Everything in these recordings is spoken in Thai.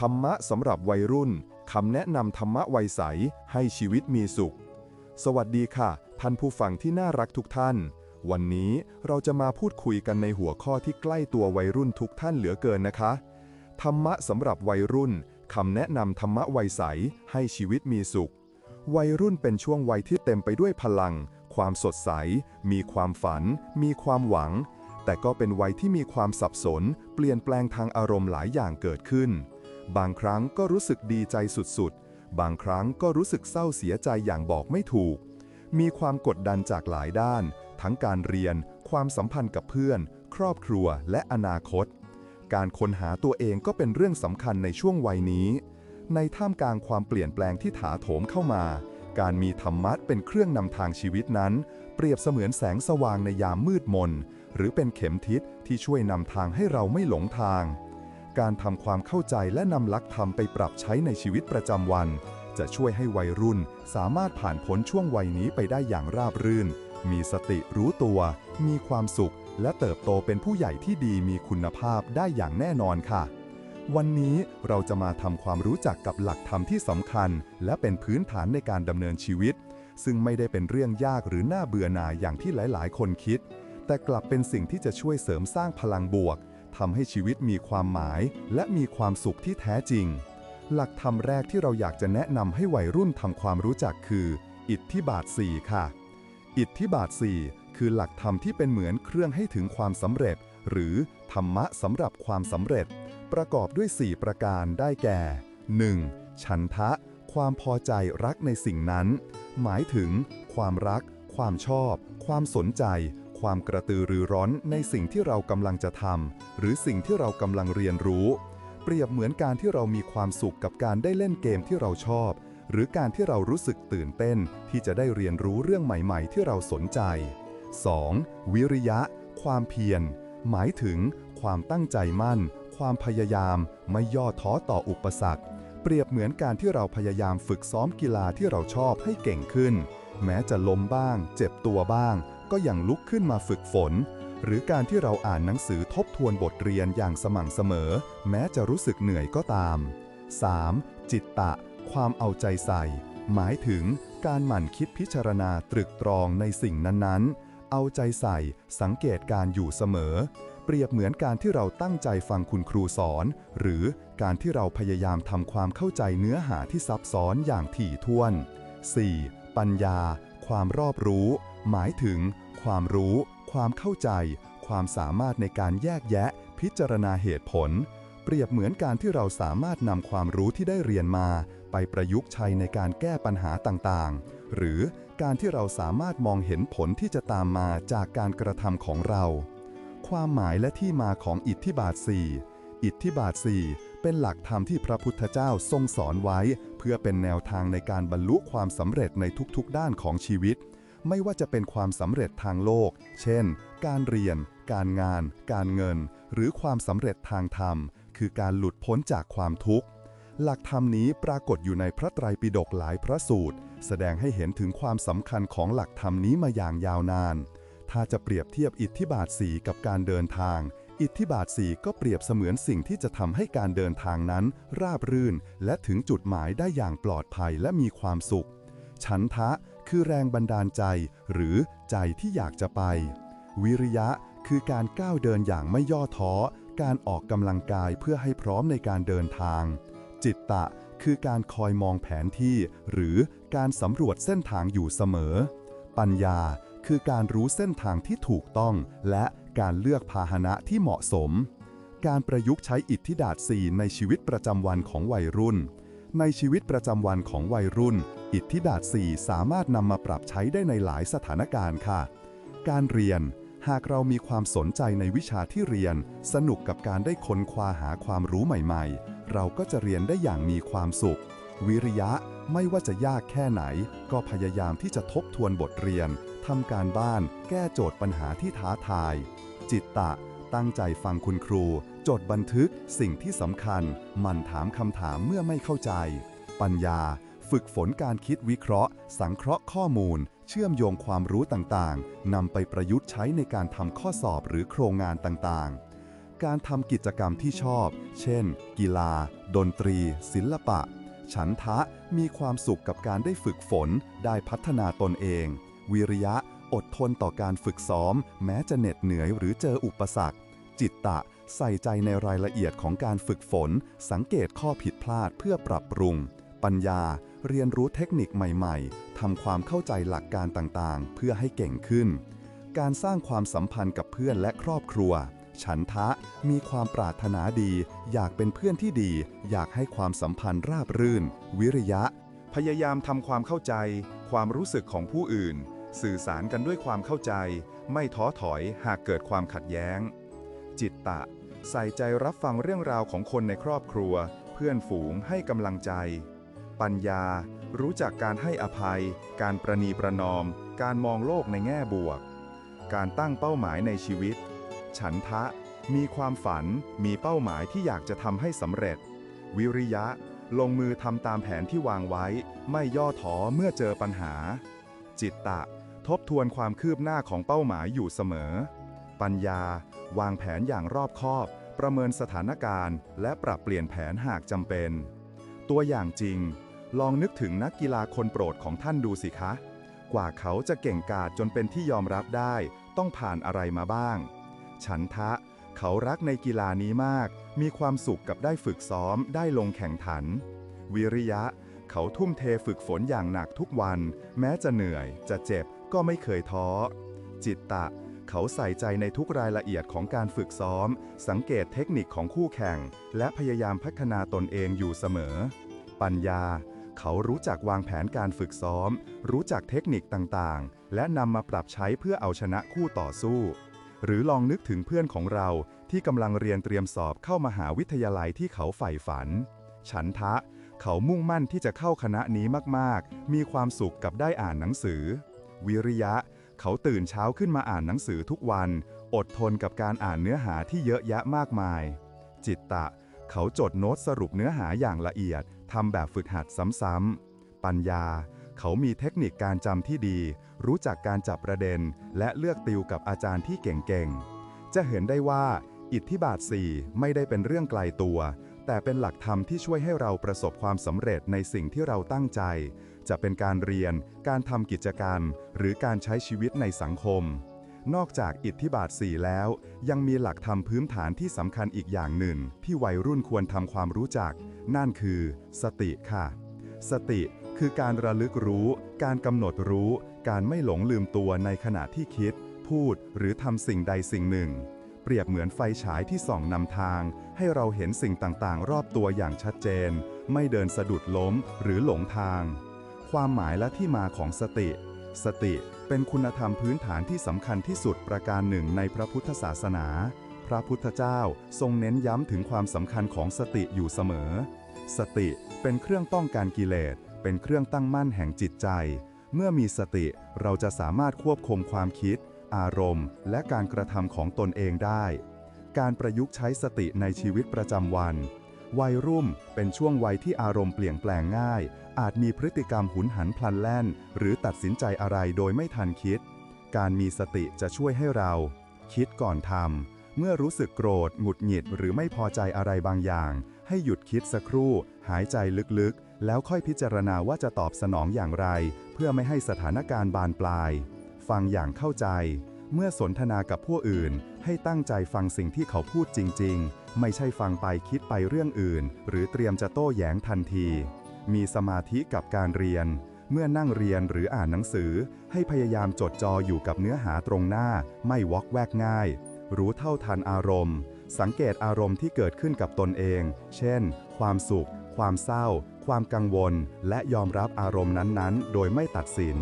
ธรรมะสำหรับวัยรุ่น คำแนะนำธรรมะวัยใส ให้ชีวิตมีสุข สวัสดีค่ะ ท่านผู้ฟังที่น่ารักทุกท่าน วันนี้เราจะมาพูดคุยกันในหัวข้อที่ใกล้ตัววัยรุ่นทุกท่านเหลือเกินนะคะ ธรรมะสำหรับวัยรุ่น คำแนะนำธรรมะวัยใส ให้ชีวิตมีสุข วัยรุ่นเป็นช่วงวัยที่เต็มไปด้วยพลัง ความสดใส มีความฝัน มีความหวัง แต่ก็เป็นวัยที่มีความสับสน เปลี่ยนแปลงทางอารมณ์หลายอย่างเกิดขึ้น บางครั้งก็รู้สึกดีใจสุดๆ บางครั้งก็รู้สึกเศร้าเสียใจอย่างบอกไม่ถูก มีความกดดันจากหลายด้าน ทั้งการเรียน ความสัมพันธ์กับเพื่อน ครอบครัว และอนาคต การค้นหาตัวเองก็เป็นเรื่องสำคัญในช่วงวัยนี้ ในท่ามกลางความเปลี่ยนแปลงที่ถาโถมเข้ามา การมีธรรมะเป็นเครื่องนำทางชีวิตนั้น เปรียบเสมือนแสงสว่างในยามมืดมน หรือเป็นเข็มทิศที่ช่วยนำทางให้เราไม่หลงทาง การทำความเข้าใจและนำหลักธรรมไปปรับใช้ในชีวิตประจำวัน จะช่วยให้วัยรุ่นสามารถผ่านพ้นช่วงวัยนี้ไปได้อย่างราบรื่น มีสติรู้ตัว มีความสุข และเติบโตเป็นผู้ใหญ่ที่ดีมีคุณภาพได้อย่างแน่นอนค่ะ วันนี้เราจะมาทำความรู้จักกับหลักธรรมที่สำคัญ และเป็นพื้นฐานในการดำเนินชีวิต ซึ่งไม่ได้เป็นเรื่องยากหรือน่าเบื่อหน่ายอย่างที่หลาย ๆ คนคิด แต่กลับเป็นสิ่งที่จะช่วยเสริมสร้างพลังบวก ทำให้ชีวิตมีความหมายและมีความสุขที่แท้จริง หลักธรรมแรกที่เราอยากจะแนะนำให้วัยรุ่นทำความรู้จักคือ อิทธิบาท 4 ค่ะ อิทธิบาท 4 คือหลักธรรมที่เป็นเหมือนเครื่องให้ถึงความสำเร็จ หรือธรรมะสำหรับความสำเร็จ ประกอบด้วย 4 ประการได้แก่ 1. ฉันทะ ความพอใจรักในสิ่งนั้น หมายถึง ความรัก ความชอบ ความสนใจ ความกระตือรือร้อนในสิ่งที่เรากำลังจะทำหรือสิ่งที่เรากำลังเรียนรู้ เปรียบเหมือนการที่เรามีความสุขกับการได้เล่นเกมที่เราชอบ หรือการที่เรารู้สึกตื่นเต้น ที่จะได้เรียนรู้เรื่องใหม่ ๆ ที่เราสนใจ 2. วิริยะ ความเพียร หมายถึง ความตั้งใจมั่น ความพยายาม ไม่ย่อท้อต่ออุปสรรค เปรียบเหมือนการที่เราพยายามฝึกซ้อมกีฬาที่เราชอบให้เก่งขึ้น แม้จะล้มบ้าง เจ็บตัวบ้าง ก็ยังลุกขึ้นมาฝึกฝน หรือการที่เราอ่านหนังสือทบทวนบทเรียนอย่างสม่ำเสมอ แม้จะรู้สึกเหนื่อยก็ตาม 3. จิตตะ ความเอาใจใส่ หมายถึงการหมั่นคิดพิจารณาตรึกตรองในสิ่งนั้นๆ เอาใจใส่ สังเกตการอยู่เสมอ เปรียบเหมือนการที่เราตั้งใจฟังคุณครูสอน หรือการที่เราพยายามทำความเข้าใจเนื้อหาที่ซับซ้อนอย่างถี่ถ้วน 4. ปัญญา ความรอบรู้ หมายถึง ความรู้ ความเข้าใจ ความสามารถในการแยกแยะ พิจารณาเหตุผล เปรียบเหมือนการที่เราสามารถนำความรู้ที่ได้เรียนมา ไปประยุกต์ใช้ในการแก้ปัญหาต่างๆ หรือการที่เราสามารถมองเห็นผลที่จะตามมาจากการกระทำของเรา ความหมายและที่มาของอิทธิบาท 4 อิทธิบาท 4 เป็นหลักธรรมที่พระพุทธเจ้าทรงสอนไว้ เพื่อเป็นแนวทางในการบรรลุความสำเร็จในทุกๆด้านของชีวิต ไม่ว่าจะเป็นความสำเร็จทางโลก เช่น การเรียน การงาน การเงิน หรือความสำเร็จทางธรรม คือการหลุดพ้นจากความทุกข์ หลักธรรมนี้ปรากฏอยู่ในพระไตรปิฎกหลายพระสูตร แสดงให้เห็นถึงความสำคัญของหลักธรรมนี้มาอย่างยาวนาน ถ้าจะเปรียบเทียบอิทธิบาทสีกับการเดินทางอิทธิบาทสีก็เปรียบเสมือนสิ่งที่จะทำให้การเดินทางนั้น ราบรื่น และถึงจุดหมายได้อย่างปลอดภัยและมีความสุข ฉันทะ คือแรงบันดาลใจ หรือใจที่อยากจะไป วิริยะคือการก้าวเดินอย่างไม่ย่อท้อ การออกกำลังกายเพื่อให้พร้อมในการเดินทาง จิตตะคือการคอยมองแผนที่ หรือการสำรวจเส้นทางอยู่เสมอ ปัญญาคือการรู้เส้นทางที่ถูกต้อง และการเลือกพาหนะที่เหมาะสม การประยุกต์ใช้อิทธิดาษสีในชีวิตประจำวันของวัยรุ่น ในชีวิตประจำวันของวัยรุ่น อิทธิดาษสีสามารถนำมาปรับใช้ได้ในหลายสถานการณ์ค่ะ การเรียน หากเรามีความสนใจในวิชาที่เรียน สนุกกับการได้ค้นคว้าหาความรู้ใหม่ๆ เราก็จะเรียนได้อย่างมีความสุข วิริยะไม่ว่าจะยากแค่ไหน ก็พยายามที่จะทบทวนบทเรียนทำการบ้าน แก้โจทย์ปัญหาที่ท้าทาย จิตตะ ตั้งใจฟังคุณครู จดบันทึกสิ่งที่สำคัญ มันถามคำถามเมื่อไม่เข้าใจ ปัญญา ฝึกฝนการคิดวิเคราะห์ สังเคราะห์ข้อมูล เชื่อมโยงความรู้ต่างๆ นำไปประยุกต์ใช้ในการทำข้อสอบหรือโครงงานต่างๆ การทำกิจกรรมที่ชอบ เช่น กีฬา ดนตรี ศิลปะ ฉันทะมีความสุขกับการได้ฝึกฝน ได้พัฒนาตนเอง วิริยะ อดทนต่อการฝึกซ้อม แม้จะเหน็ดเหนื่อยหรือเจออุปสรรค จิตตะ ใส่ใจในรายละเอียดของการฝึกฝน สังเกตข้อผิดพลาดเพื่อปรับปรุงปัญญา เรียนรู้เทคนิคใหม่ๆ ทำความเข้าใจหลักการต่างๆ เพื่อให้เก่งขึ้น การสร้างความสัมพันธ์กับเพื่อนและครอบครัว ฉันทะมีความปรารถนาดี อยากเป็นเพื่อนที่ดี อยากให้ความสัมพันธ์ราบรื่น วิริยะ พยายามทำความเข้าใจ ความรู้สึกของผู้อื่น สื่อสารกันด้วยความเข้าใจ ไม่ท้อถอยหากเกิดความขัดแย้ง จิตตะ ใส่ใจรับฟังเรื่องราวของคนในครอบครัว เพื่อนฝูงให้กำลังใจ ปัญญา รู้จักการให้อภัย การประนีประนอม การมองโลกในแง่บวก การตั้งเป้าหมายในชีวิต ฉันทะ มีความฝัน มีเป้าหมายที่อยากจะทำให้สำเร็จ วิริยะ ลงมือทำตามแผนที่วางไว้ ไม่ย่อท้อเมื่อเจอปัญหา จิตตะ ทบทวนความคืบหน้าของเป้าหมายอยู่เสมอ ปัญญา วางแผนอย่างรอบคอบ ประเมินสถานการณ์ และปรับเปลี่ยนแผนหากจำเป็น ตัวอย่างจริง ลองนึกถึงนักกีฬาคนโปรดของท่านดูสิคะ กว่าเขาจะเก่งกาจจนเป็นที่ยอมรับได้ ต้องผ่านอะไรมาบ้าง ฉันทะ เขารักในกีฬานี้มาก มีความสุขกับได้ฝึกซ้อม ได้ลงแข่งขัน วิริยะ เขาทุ่มเทฝึกฝนอย่างหนักทุกวัน แม้จะเหนื่อย จะเจ็บ ก็ไม่เคยท้อ จิตตะ เขาใส่ใจในทุกรายละเอียดของการฝึกซ้อม สังเกตเทคนิคของคู่แข่ง และพยายามพัฒนาตนเองอยู่เสมอ ปัญญา เขารู้จักวางแผนการฝึกซ้อม รู้จักเทคนิคต่างๆ และนำมาปรับใช้เพื่อเอาชนะคู่ต่อสู้ หรือลองนึกถึงเพื่อนของเราที่กำลังเรียนเตรียมสอบเข้ามหาวิทยาลัยที่เขาใฝ่ฝัน ฉันทะ เขามุ่งมั่นที่จะเข้าคณะนี้มากๆ มีความสุขกับได้อ่านหนังสือ วิริยะ เขาตื่นเช้าขึ้นมาอ่านหนังสือทุกวัน อดทนกับการอ่านเนื้อหาที่เยอะแยะมากมาย จิตตะ เขาจดโน้ตสรุปเนื้อหาอย่างละเอียด ทำแบบฝึกหัดซ้ำๆ ปัญญา เขามีเทคนิคการจำที่ดี รู้จักการจับประเด็น และเลือกติวกับอาจารย์ที่เก่งๆ จะเห็นได้ว่า อิทธิบาท 4 ไม่ได้เป็นเรื่องไกลตัว แต่เป็นหลักธรรมที่ช่วยให้เราประสบความสำเร็จในสิ่งที่เราตั้งใจ จะเป็นการเรียน การทำกิจกรรม หรือการใช้ชีวิตในสังคม นอกจากอิทธิบาท 4 แล้ว ยังมีหลักธรรมพื้นฐานที่สำคัญอีกอย่างหนึ่ง ที่วัยรุ่นควรทำความรู้จัก นั่นคือ สติค่ะ สติคือการระลึกรู้ การกำหนดรู้ การไม่หลงลืมตัวในขณะที่คิด พูด หรือทำสิ่งใดสิ่งหนึ่ง เปรียบเหมือนไฟฉายที่ส่องนำทาง ให้เราเห็นสิ่งต่างๆ รอบตัวอย่างชัดเจน ไม่เดินสะดุดล้มหรือหลงทาง ความหมายและที่มาของสติ สติ เป็นคุณธรรมพื้นฐานที่สำคัญที่สุดประการหนึ่งในพระพุทธศาสนา พระพุทธเจ้าทรงเน้นย้ำถึงความสำคัญของสติอยู่เสมอ สติเป็นเครื่องป้องกันกิเลส เป็นเครื่องตั้งมั่นแห่งจิตใจ เมื่อมีสติเราจะสามารถควบคุมความคิด อารมณ์ และการกระทำของตนเองได้ การประยุกต์ใช้สติในชีวิตประจำวัน วัยรุ่มเป็นช่วงวัยที่อารมณ์เปลี่ยนแปลงง่าย อาจมีพฤติกรรมหุนหันพลันแล่น หรือตัดสินใจอะไรโดยไม่ทันคิด การมีสติจะช่วยให้เรา คิดก่อนทำ เมื่อรู้สึกโกรธ หงุดหงิด หรือไม่พอใจอะไรบางอย่าง ให้หยุดคิดสักครู่ หายใจลึกๆ แล้วค่อยพิจารณาว่าจะตอบสนองอย่างไร เพื่อไม่ให้สถานการณ์บานปลาย ฟังอย่างเข้าใจ เมื่อสนทนากับผู้อื่น ให้ตั้งใจฟังสิ่งที่เขาพูดจริง ๆ ไม่ใช่ฟังไปคิดไปเรื่องอื่น หรือเตรียมจะโต้แย้งทันที มีสมาธิกับการเรียน เมื่อนั่งเรียนหรืออ่านหนังสือ ให้พยายามจดจ่ออยู่กับเนื้อหาตรงหน้า ไม่วอกแวกง่าย รู้เท่าทันอารมณ์ สังเกตอารมณ์ที่เกิดขึ้นกับตนเอง เช่น ความสุข ความเศร้า ความกังวล และยอมรับอารมณ์นั้นๆ โดยไม่ตัดสิน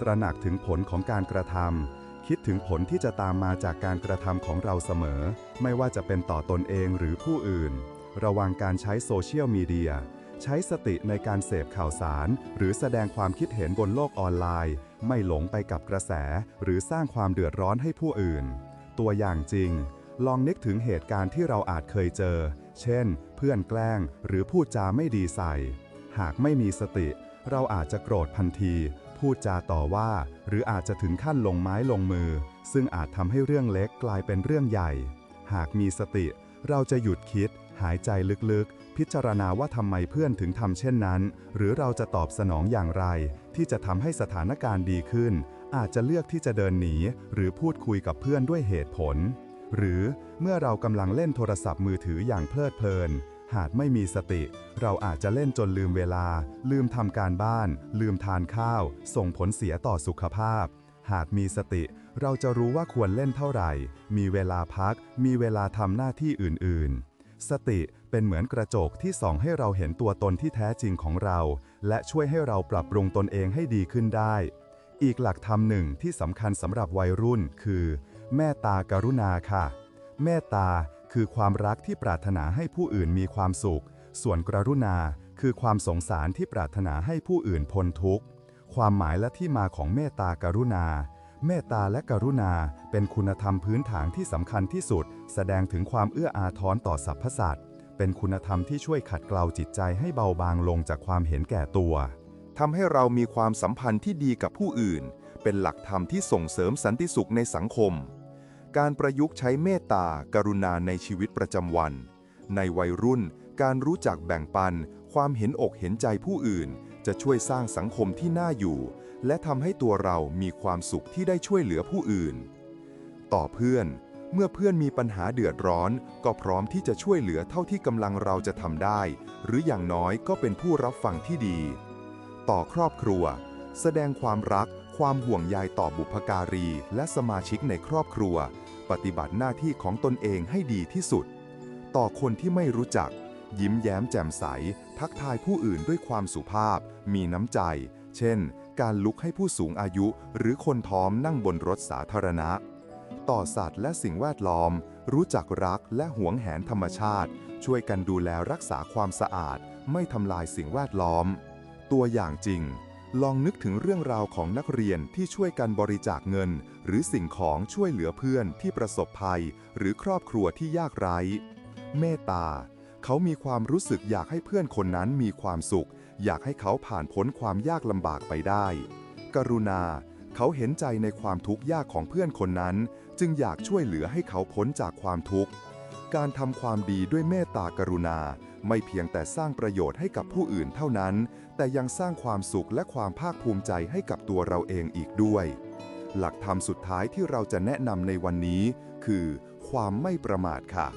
ตระหนักถึงผลของการกระทำ คิดถึงผลที่จะตามมาจากการกระทำของเราเสมอ ไม่ว่าจะเป็นต่อตนเองหรือผู้อื่น ระวังการใช้โซเชียลมีเดีย ใช้สติในการเสพข่าวสาร หรือแสดงความคิดเห็นบนโลกออนไลน์ ไม่หลงไปกับกระแส หรือสร้างความเดือดร้อนให้ผู้อื่น ตัวอย่างจริง ลองนึกถึงเหตุการณ์ที่เราอาจเคยเจอ เช่น เพื่อนแกล้ง หรือพูดจาไม่ดีใส่ หากไม่มีสติ เราอาจจะโกรธพันที พูดจาต่อว่า หรืออาจจะถึงขั้นลงไม้ลงมือ ซึ่งอาจทำให้เรื่องเล็กกลายเป็นเรื่องใหญ่ หากมีสติ เราจะหยุดคิด หายใจลึกๆ พิจารณาว่าทำไมเพื่อนถึงทำเช่นนั้น หรือเราจะตอบสนองอย่างไร ที่จะทำให้สถานการณ์ดีขึ้น อาจจะเลือกที่จะเดินหนี หรือพูดคุยกับเพื่อนด้วยเหตุผล หรือเมื่อเรากำลังเล่นโทรศัพท์มือถืออย่างเพลิดเพลิน หากไม่มีสติ เราอาจจะเล่นจนลืมเวลา ลืมทำการบ้าน ลืมทานข้าว ส่งผลเสียต่อสุขภาพ หากมีสติ เราจะรู้ว่าควรเล่นเท่าไหร่ มีเวลาพัก มีเวลาทำหน้าที่อื่น ๆ สติเป็นเหมือนกระจกที่ส่องให้เราเห็นตัวตนที่แท้จริงของเรา และช่วยให้เราปรับปรุงตนเองให้ดีขึ้นได้ อีกหลักธรรมหนึ่งที่สำคัญสำหรับวัยรุ่นคือ แม่ตากรุณาค่ะเมตตา คือความรักที่ปรารถนาให้ผู้อื่นมีความสุข ส่วนกรุณา คือความสงสารที่ปรารถนาให้ผู้อื่นพ้นทุกข์ ความหมายและที่มาของเมตตากรุณา เมตตาและกรุณาเป็นคุณธรรมพื้นฐานที่สำคัญที่สุด แสดงถึงความเอื้ออาทรต่อสรรพสัตว์ เป็นคุณธรรมที่ช่วยขัดเกลาจิตใจให้เบาบางลงจากความเห็นแก่ตัวทำให้เรามีความสัมพันธ์ที่ดีกับผู้อื่น เป็นหลักธรรมที่ส่งเสริมสันติสุขในสังคม การประยุกต์ใช้เมตตา กรุณาในชีวิตประจำวัน ในวัยรุ่น การรู้จักแบ่งปัน ความเห็นอกเห็นใจผู้อื่น จะช่วยสร้างสังคมที่น่าอยู่ และทำให้ตัวเรามีความสุขที่ได้ช่วยเหลือผู้อื่น ต่อเพื่อน เมื่อเพื่อนมีปัญหาเดือดร้อน ก็พร้อมที่จะช่วยเหลือเท่าที่กำลังเราจะทำได้ หรืออย่างน้อยก็เป็นผู้รับฟังที่ดี ต่อครอบครัว แสดงความรัก ความห่วงใยต่อบุพการี และสมาชิกในครอบครัว ปฏิบัติหน้าที่ของตนเองให้ดีที่สุด ต่อคนที่ไม่รู้จัก ยิ้มแย้มแจ่มใส ทักทายผู้อื่นด้วยความสุภาพ มีน้ำใจ เช่น การลุกให้ผู้สูงอายุ หรือคนท้อมนั่งบนรถสาธารณะ ต่อสัตว์และสิ่งแวดล้อม รู้จักรักและหวงแหนธรรมชาติ ช่วยกันดูแลรักษาความสะอาด ไม่ทำลายสิ่งแวดล้อม ตัวอย่างจริง ลองนึกถึงเรื่องราวของนักเรียนที่ช่วยกันบริจาคเงิน หรือสิ่งของช่วยเหลือเพื่อนที่ประสบภัย หรือครอบครัวที่ยากไร้ เมตตา เขามีความรู้สึกอยากให้เพื่อนคนนั้นมีความสุข อยากให้เขาผ่านพ้นความยากลำบากไปได้ กรุณา เขาเห็นใจในความทุกข์ยากของเพื่อนคนนั้น จึงอยากช่วยเหลือให้เขาพ้นจากความทุกข์ การทำความดีด้วยเมตตากรุณา ไม่เพียงแต่สร้างประโยชน์ให้กับผู้อื่นเท่านั้น แต่ยังสร้างความสุขและความภาคภูมิใจให้กับตัวเราเองอีกด้วย หลักธรรมสุดท้ายที่เราจะแนะนำในวันนี้ คือ ความไม่ประมาทค่ะ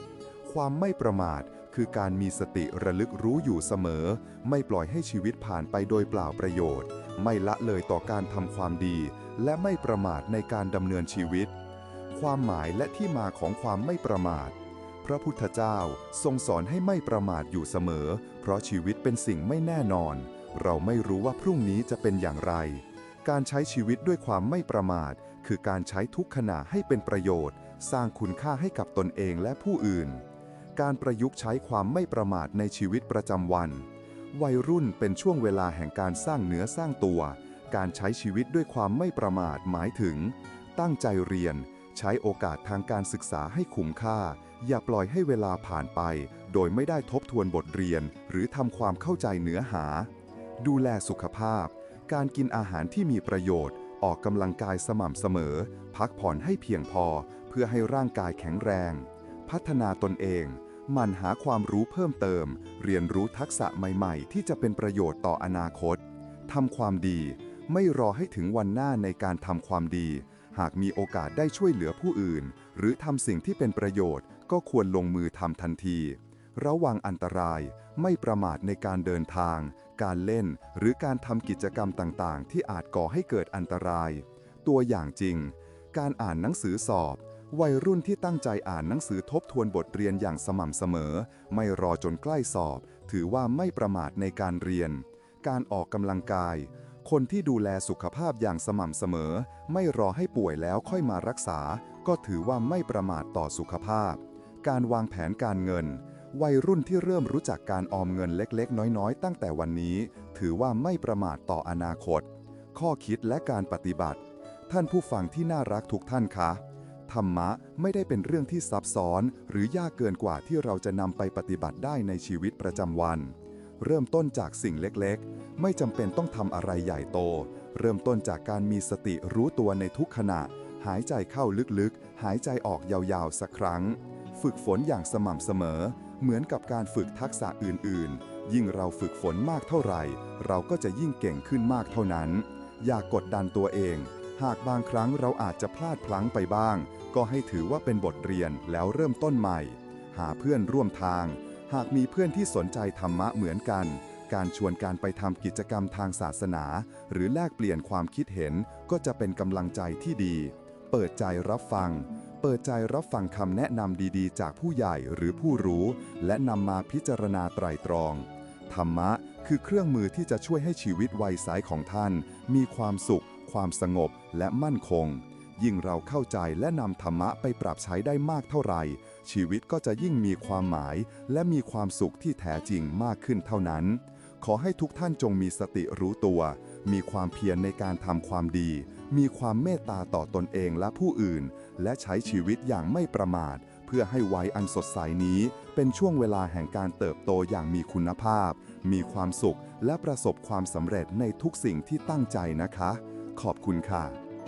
ความไม่ประมาทคือการมีสติระลึกรู้อยู่เสมอ ไม่ปล่อยให้ชีวิตผ่านไปโดยเปล่าประโยชน์ ไม่ละเลยต่อการทำความดี และไม่ประมาทในการดำเนินชีวิต ความหมายและที่มาของความไม่ประมาท ระพุทธเจ้าทรงสอนให้ไม่ประมาทอยู่เสมอ เพราะชีวิตเป็นสิ่งไม่แน่นอน เราไม่รู้ว่าพรุ่งนี้จะเป็นอย่างไร การใช้ชีวิตด้วยความไม่ประมาท คือการใช้ทุกขณะให้เป็นประโยชน์ สร้างคุณค่าให้กับตนเองและผู้อื่น การประยุกต์ใช้ความไม่ประมาทในชีวิตประจำวัน วัยรุ่นเป็นช่วงเวลาแห่งการสร้างเนื้อสร้างตัว การใช้ชีวิตด้วยความไม่ประมาทหมายถึง ตั้งใจเรียน ใช้โอกาสทางการศึกษาให้คุ้มค่า อย่าปล่อยให้เวลาผ่านไป โดยไม่ได้ทบทวนบทเรียน หรือทำความเข้าใจเนื้อหา ดูแลสุขภาพ การกินอาหารที่มีประโยชน์ ออกกำลังกายสม่ำเสมอ พักผ่อนให้เพียงพอ เพื่อให้ร่างกายแข็งแรง พัฒนาตนเองมันหาความรู้เพิ่มเติม เรียนรู้ทักษะใหม่ๆ ที่จะเป็นประโยชน์ต่ออนาคตทำความดี ไม่รอให้ถึงวันหน้าในการทำความดี หากมีโอกาสได้ช่วยเหลือผู้อื่น หรือทำสิ่งที่เป็นประโยชน์ ก็ควรลงมือทำทันที ระวังอันตรายไม่ประมาทในการเดินทาง การเล่น หรือการทำกิจกรรมต่างๆ ที่อาจก่อให้เกิดอันตราย ตัวอย่างจริง การอ่านหนังสือสอบ วัยรุ่นที่ตั้งใจอ่านหนังสือทบทวนบทเรียนอย่างสม่ำเสมอ ไม่รอจนใกล้สอบ ถือว่าไม่ประมาทในการเรียน การออกกำลังกาย คนที่ดูแลสุขภาพอย่างสม่ำเสมอ ไม่รอให้ป่วยแล้วค่อยมารักษา ก็ถือว่าไม่ประมาทต่อสุขภาพ การวางแผนการเงิน วัยรุ่นที่เริ่มรู้จักการออมเงินเล็กๆ น้อยๆ ตั้งแต่วันนี้ ถือว่าไม่ประมาทต่ออนาคต ข้อคิดและการปฏิบัติ ท่านผู้ฟังที่น่ารักทุกท่านคะธรรมะไม่ได้เป็นเรื่องที่ซับซ้อน หรือยากเกินกว่าที่เราจะนำไปปฏิบัติได้ในชีวิตประจำวัน เริ่มต้นจากสิ่งเล็กๆ ไม่จำเป็นต้องทำอะไรใหญ่โต เริ่มต้นจากการมีสติรู้ตัวในทุกขณะ หายใจเข้าลึกๆ หายใจออกยาวๆ สักครั้ง ฝึกฝนอย่างสม่ำเสมอ เหมือนกับการฝึกทักษะอื่นๆ ยิ่งเราฝึกฝนมากเท่าไหร่ เราก็จะยิ่งเก่งขึ้นมากเท่านั้น อย่ากกดดันตัวเอง หากบางครั้งเราอาจจะพลาดพลั้งไปบ้าง ก็ให้ถือว่าเป็นบทเรียนแล้วเริ่มต้นใหม่ หาเพื่อนร่วมทาง หากมีเพื่อนที่สนใจธรรมะเหมือนกัน การชวนการไปทำกิจกรรมทางศาสนา หรือแลกเปลี่ยนความคิดเห็นก็จะเป็นกำลังใจที่ดี เปิดใจรับฟัง เปิดใจรับฟังคำแนะนำดีๆ จากผู้ใหญ่หรือผู้รู้ และนำมาพิจารณาไตรตรอง ธรรมะคือเครื่องมือที่จะช่วยให้ชีวิตวัยสายของท่าน มีความสุข ความสงบและมั่นคง ยิ่งเราเข้าใจและนำธรรมะไปปรับใช้ได้มากเท่าไหร่ ชีวิตก็จะยิ่งมีความหมาย และมีความสุขที่แท้จริงมากขึ้นเท่านั้น ขอให้ทุกท่านจงมีสติรู้ตัว มีความเพียรในการทำความดี มีความเมตตาต่อตนเองและผู้อื่น และใช้ชีวิตอย่างไม่ประมาท เพื่อให้วัยอันสดใสนี้ เป็นช่วงเวลาแห่งการเติบโตอย่างมีคุณภาพ มีความสุขและประสบความสำเร็จในทุกสิ่งที่ตั้งใจนะคะ ขอบคุณค่ะ